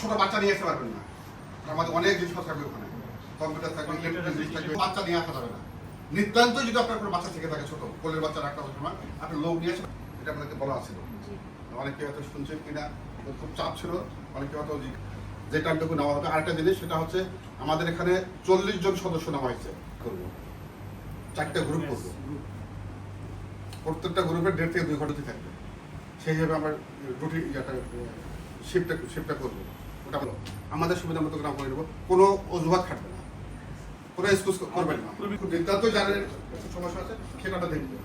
ছোট বাচ্চা নিয়ে আসতে পারবেন না। আমাদের অনেক জিনিস থাকবে ওখানে। কম্পিউটার থাকবে ইলেকট্রনিক জিনিস থাকবে বাচ্চা নিয়ে আসা যাবে না। নিতান্ত যদি আপনার কোনো বাচ্চা থেকে থাকে ছোট কোলের বাচ্চা রাখতে হবে সময় আপনি লোক নিয়ে আসেন। এটা আপনাকে বলা ছিল অনেকে হয়তো শুনছেন কিনা খুব চাপ ছিল। অনেকে হয়তো যে টাইমটুকু নেওয়া হবে। আরেকটা জিনিস সেটা হচ্ছে আমাদের এখানে চল্লিশ জন সদস্য নেওয়া হয়েছে। করব। চারটা গ্রুপ করব। প্রত্যেকটা গ্রুপের দেড় থেকে দুই ঘণ্টা থাকবে। সেই হিসেবে আমার রুটি ইয়েটা শিফটটা শিফটটা করব। ওটা আমাদের সুবিধা মতো গ্রাম করে দেবো কোনো অজুহাত খাটবে না। কোনো এক্সকিউজ করবেন না। সমস্যা আছে দেখবে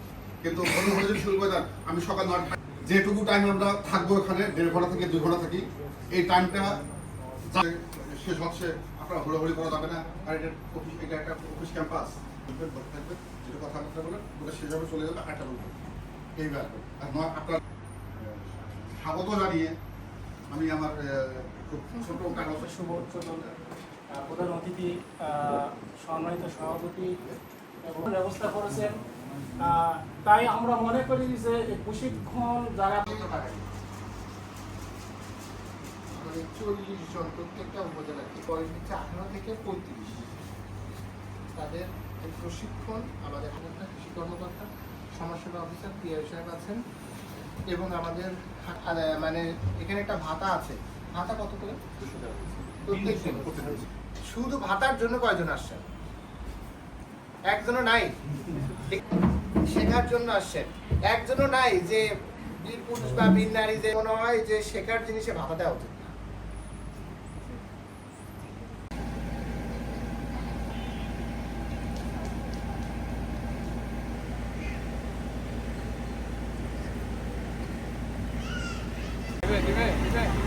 কিন্তু কোনো যদি শুরু করে দেন, আমি সকাল নয় যেটুকু টাইম আমরা থাকব এখানে দেড় ঘণ্টা থেকে দুই ঘণ্টা থাকি, এই টাইমটা শেষ হচ্ছে আপনারা হড়াহড়ি করা যাবে না। আর এটা অফিস এটা একটা অফিস ক্যাম্পাস থাকবে ওটা সেভাবে চলে যাবে আটটা বলবে এই ব্যাপার আর নয় আপনার স্বাগত জানিয়ে। আমি আমার খুব ছোট কাগজ। শুভ প্রধান অতিথি সম্মানিত সভাপতি এবং ব্যবস্থা করেছেন। তাই আমরা মনে করি যে প্রশিক্ষণ যারা চল্লিশ জন প্রত্যেকটা উপজেলাতে বয়স হচ্ছে আঠারো থেকে পঁয়ত্রিশ তাদের এই প্রশিক্ষণ আমাদের এখানে একটা কৃষি কর্মকর্তা সমাজসেবা অফিসার পিআই সাহেব আছেন। এবং আমাদের মানে এখানে একটা ভাতা আছে। ভাতা কত করে? শুধু ভাতার জন্য কয়জন আসছেন? একজনও নাই? শেখার জন্য আসছেন। একজনও নাই যে বীর পুরুষ বা বীর নারী যে মনে হয় যে শেখার জিনিসে ভাতা দেওয়া উচিত। 准备，预备，备。